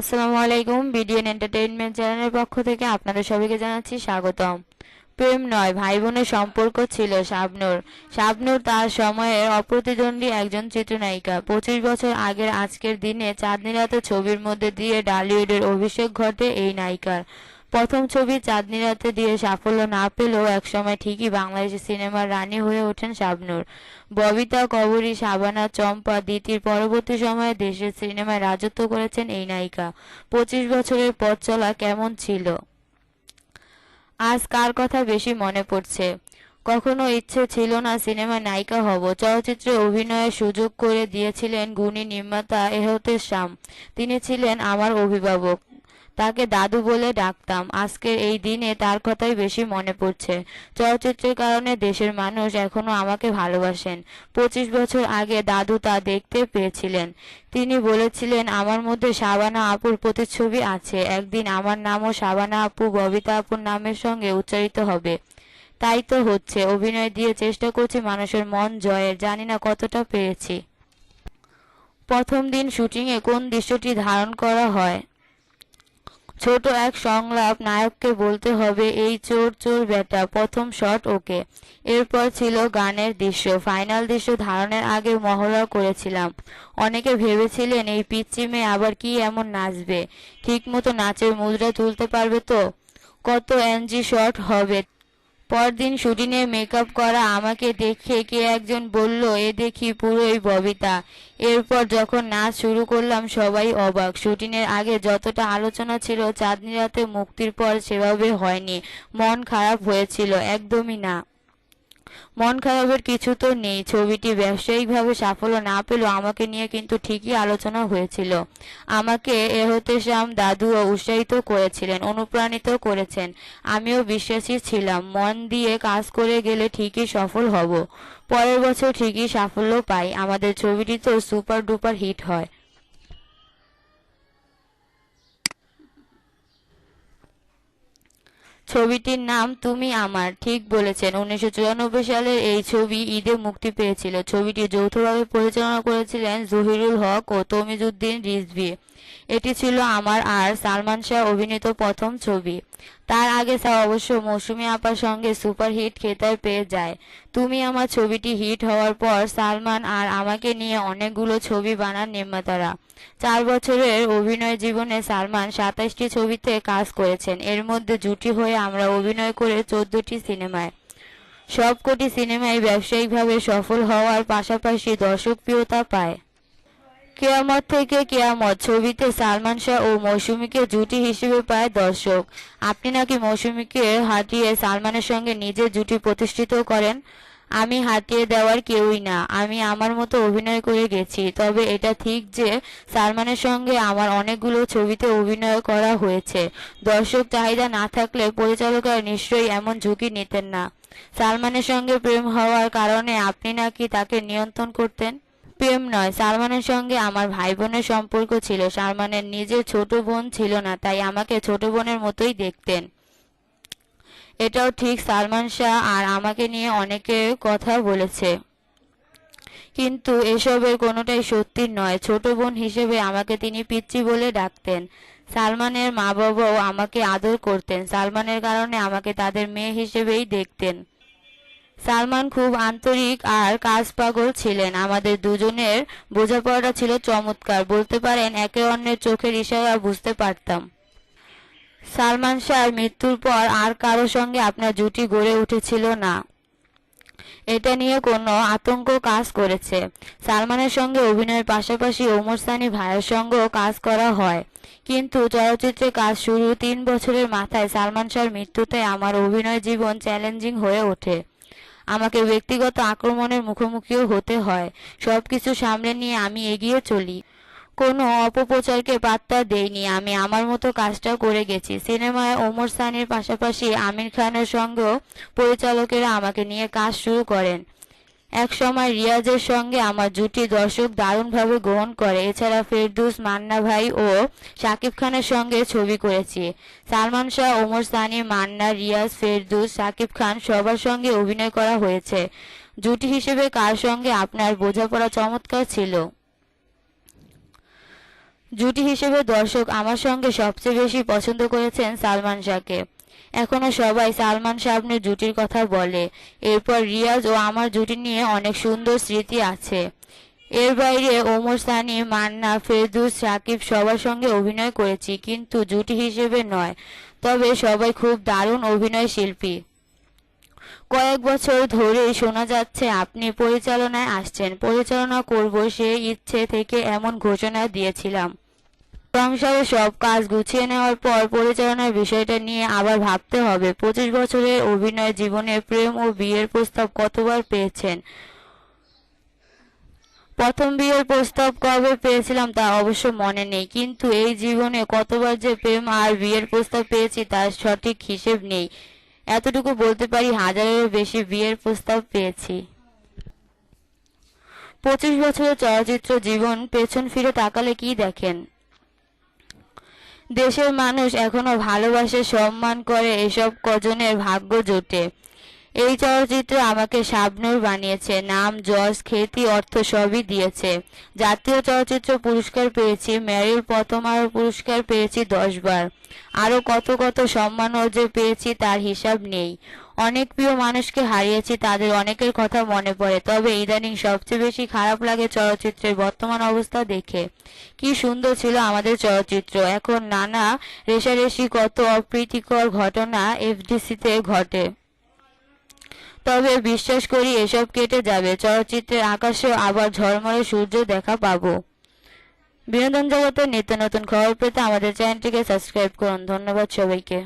আসসালামু আলাইকুম, BDN entertainment চ্যানেলের পক্ষ থেকে আপনাদের সবাইকে জানাচ্ছি স্বাগতম। প্রেম নয় ভাই বোনের সম্পর্ক ছিল শাবনূর। শাবনূর তার সময়ের অপ্রতিদ্বন্দ্বী একজন চিত্রনায়িকা। পঁচিশ বছর আগের আজকের দিনে চাঁদনি রাতে ছবির মধ্যে দিয়ে ডালিউডের অভিষেক ঘটে এই নায়িকার। প্রথম ছবি চাঁদনি রাতে দিয়ে সাফল্য না পেলেও একসময় ঠিকই বাংলাদেশি সিনেমার রানী হয়ে ওঠেন শাবনূর। ববিতা, কবরী, শাবানা, চম্পা, দিতির পরবর্তী সময়ে দেশের সিনেমায় রাজত্ব করেছেন এই নায়িকা। পঁচিশ বছরের পথ চলা কেমন ছিল? আজ কার কথা বেশি মনে পড়ছে? কখনো ইচ্ছে ছিল না সিনেমার নায়িকা হব। চলচ্চিত্রে অভিনয়ের সুযোগ করে দিয়েছিলেন গুণী নির্মাতা এহতের শাম। তিনি ছিলেন আমার অভিভাবক। তাকে দাদু বলে ডাকতাম। আজকের এই দিনে তার কথাই বেশি মনে পড়ছে। চলচ্চিত্রের কারণে দেশের মানুষ এখনও আমাকে ভালোবাসেন। পঁচিশ বছর আগে দাদু তা দেখতে পেয়েছিলেন। তিনি বলেছিলেন, আমার মধ্যে শাবানা আপুর প্রতিচ্ছবি আছে। একদিন আমার নামও শাবানা আপু, ববিতা আপুর নামের সঙ্গে উচ্চারিত হবে। তাই তো হচ্ছে। অভিনয় দিয়ে চেষ্টা করছি মানুষের মন জয়ের। জানি না কতটা পেরেছি প্রথম দিন শুটিংয়ে কোন দৃশ্যটি ধারণ করা হয়? ছোট এক সংলাপ নায়ককে বলতে হবে, এই চোর চোর বেটা, প্রথম শট ওকে। এরপর ছিল গানের দৃশ্য। ফাইনাল দৃশ্য ধারণের আগে মহড়া করেছিলাম। অনেকে ভেবেছিলেন এই পিচি মেয়ে আবার কি এমন নাচবে? ঠিকমতো নাচের মুদ্রা তুলতে পারবে তো? কত এনজি শট হবে পরদিন শুটিংয়ে মেকআপ করা আমাকে দেখে কে একজন বলল, এ দেখি পুরোই ববিতা। এরপর যখন নাচ শুরু করলাম, সবাই অবাক। শুটিংয়ের আগে যতটা আলোচনা ছিল, চাঁদনি রাতে মুক্তির পর সেভাবে হয়নি। মন খারাপ হয়েছিল, একদমই না। মন খারাপের কিছু তো নেই। ছবিটি ব্যবসায়িকভাবে সাফল্য না পেলেও আমাকে নিয়ে কিন্তু ঠিকই আলোচনা হয়েছিল। আমাকে এহতেশাম দাদুও উৎসাহিত করেছিলেন, অনুপ্রাণিত করেছেন। আমিও বিশ্বাসী ছিলাম। মন দিয়ে কাজ করে গেলে ঠিকই সফল হব। পরের বছর ঠিকই সাফল্য পাই। আমাদের ছবিটি তো সুপার ডুপার হিট হয়। ছবিটির নাম তুমি আমার, ঠিক বলেছেন। উনিশশো চুরানব্বই সালের এই ছবি ঈদে মুক্তি পেয়েছিল। ছবিটি যৌথভাবে পরিচালনা করেছিলেন জহিরুল হক ও তমিজুদ্দিন রিজভি। এটি ছিল আমার আর সালমান শাহ অভিনীত প্রথম ছবি। তার আগে স্যার অবশ্য মৌসুমী আপার সঙ্গে সুপারহিট খেতাব পেয়ে যায়। তুমি আমার ছবিটি হিট হওয়ার পর সালমান আর আমাকে নিয়ে অনেকগুলো ছবি বানান নির্মাতারা। চার বছরের অভিনয় জীবনে সালমান সাতাশটি ছবিতে কাজ করেছেন। এর মধ্যে জুটি হয়ে আমরা অভিনয় করে চোদ্দটি সিনেমায়। সবকটি সিনেমায় ব্যবসায়িকভাবে সফল হওয়ার পাশাপাশি দর্শকপ্রিয়তা পায়। কেয়ামত থেকে কেয়ামত ছবিতে সালমান শাহ ও মৌসুমীকে জুটি হিসেবে পায় দর্শক। আপনি নাকি মৌসুমীকে হাঁটিয়ে সালমানের সঙ্গে নিজের জুটি প্রতিষ্ঠিত করেন? আমি হাতিয়ে দেওয়ার কেউই না। আমি আমার মতো অভিনয় করে গেছি। তবে এটা ঠিক যে সালমানের সঙ্গে আমার অনেকগুলো ছবিতে অভিনয় করা হয়েছে। দর্শক চাহিদা না থাকলে পরিচালকরা নিশ্চয়ই এমন ঝুঁকি নিতেন না। সালমানের সঙ্গে প্রেম হওয়ার কারণে আপনি নাকি তাকে নিয়ন্ত্রণ করতেন? প্রেম নয়, সালমানের সঙ্গে আমার ভাই বোনের সম্পর্ক ছিল। সালমানের নিজের ছোট বোন ছিল না, তাই আমাকে ছোট বোনের মতোই দেখতেন। এটাও ঠিক, সালমান শাহ আর আমাকে নিয়ে অনেকে কথা বলেছে। কিন্তু এসবের কোনোটাই সত্যি নয়। ছোট বোন হিসেবে আমাকে তিনি পিচ্চি বলে ডাকতেন। সালমানের মা বাবাও আমাকে আদর করতেন। সালমানের কারণে আমাকে তাদের মেয়ে হিসেবেই দেখতেন। সালমান খুব আন্তরিক আর কাজ পাগল ছিলেন। আমাদের দুজনের বোঝাপড়াটা ছিল চমৎকার, বলতে পারেন একে অন্যের চোখের ইশারা বুঝতে পারতাম। সালমান শাহর মৃত্যুর পর আর কারও সঙ্গে আপনার জুটি গড়ে উঠেছিল না। এটা নিয়ে কোনো আতঙ্ক কাজ করেছে। সালমানের সঙ্গে অভিনয়ের পাশাপাশি ওমর সানি ভাইয়ের সঙ্গেও কাজ করা হয়। কিন্তু চলচ্চিত্রে কাজ শুরু তিন বছরের মাথায় সালমান শাহর মৃত্যুতে আমার অভিনয় জীবন চ্যালেঞ্জিং হয়ে ওঠে। আমাকে ব্যক্তিগত আক্রমণের মুখোমুখিও হতে হয়। সব কিছু সামনে নিয়ে আমি এগিয়ে চলি। কোনো অপপ্রচারকে পাত্তা দেইনি। আমি আমার মতো কাজটা করে গেছি। সিনেমায় ওমর সানির পাশাপাশি আমির খানের সঙ্গেও পরিচালকেরা আমাকে নিয়ে কাজ শুরু করেন। এক সময় রিয়াজের সঙ্গে আমার জুটি দর্শক দারুণভাবে গ্রহণ করে। এছাড়া ফেরদুস, মান্না ভাই ও শাকিব খানের সঙ্গে ছবি করেছি। সালমান শাহ, ওমর সানি, মান্না, রিয়াজ, ফেরদুস, শাকিব খান সবার সঙ্গে অভিনয় করা হয়েছে। জুটি হিসেবে কার সঙ্গে আপনার বোঝাপড়া চমৎকার ছিল? জুটি হিসেবে দর্শক আমার সঙ্গে সবচেয়ে বেশি পছন্দ করেছেন সালমান শাহকে। এখনও সবাই সালমান শাবনের জুটির কথা বলে। এরপর রিয়াজ ও আমার জুটি নিয়ে অনেক সুন্দর স্মৃতি আছে। এর বাইরে ওমর সানি, মান্না, ফেরদুস, সাকিব সবার সঙ্গে অভিনয় করেছি, কিন্তু জুটি হিসেবে নয়। তবে সবাই খুব দারুণ অভিনয় শিল্পী। কয়েক বছর ধরেই শোনা যাচ্ছে, আপনি পরিচালনায় আসছেন। পরিচালনা করব সে ইচ্ছে থেকে এমন ঘোষণা দিয়েছিলাম। সংসারে সব কাজ গুছিয়ে নেওয়ার পর পরিচালনার বিষয়টা নিয়ে আবার ভাবতে হবে। পঁচিশ বছরের অভিনয় জীবনে প্রেম ও বিয়ের প্রস্তাব কতবার পেয়েছেন? প্রথম বিয়ের প্রস্তাব কবে পেয়েছিলাম তা অবশ্য মনে নেই, কিন্তু এই জীবনে কতবার যে প্রেম আর বিয়ের প্রস্তাব পেয়েছি তার সঠিক হিসেব নেই। এতটুকু বলতে পারি হাজারেরও বেশি বিয়ের প্রস্তাব পেয়েছি। পঁচিশ বছরের চলচ্চিত্র জীবন পেছন ফিরে তাকালে কি দেখেন? দেশের মানুষ এখনও ভালোবাসে সম্মান করে এসব কজনের ভাগ্য জোটে। এই চলচ্চিত্রে আমাকে শাবনূর বানিয়েছে। নাম যশ খ্যাতি, অর্থ সবই দিয়েছে। জাতীয় চলচ্চিত্র পুরস্কার পেয়েছি, ম্যারির প্রথম আরও পুরস্কার পেয়েছি দশবার আরও কত কত সম্মানও যে পেয়েছি তার হিসাব নেই। অনেক প্রিয় মানুষকে হারিয়েছি, তাদের অনেকের কথা মনে পড়ে, তবে ইদানিং সবচেয়ে বেশি খারাপ লাগে চলচ্চিত্রের বর্তমান অবস্থা দেখে। কি সুন্দর ছিল আমাদের চলচ্চিত্র। এখন নানা রেশারেশি কত অপ্রীতিকর ঘটনা এফডিসিতে ঘটে। তবে বিশ্বাস করি এসব কেটে যাবে। চলচ্চিত্রের আকাশে আবার ঝলমলে সূর্য দেখা পাবো। বিনোদন জগতের নিত্য নতুন খবর পেতে আমাদের চ্যানেলটিকে সাবস্ক্রাইব করুন। ধন্যবাদ সবাইকে।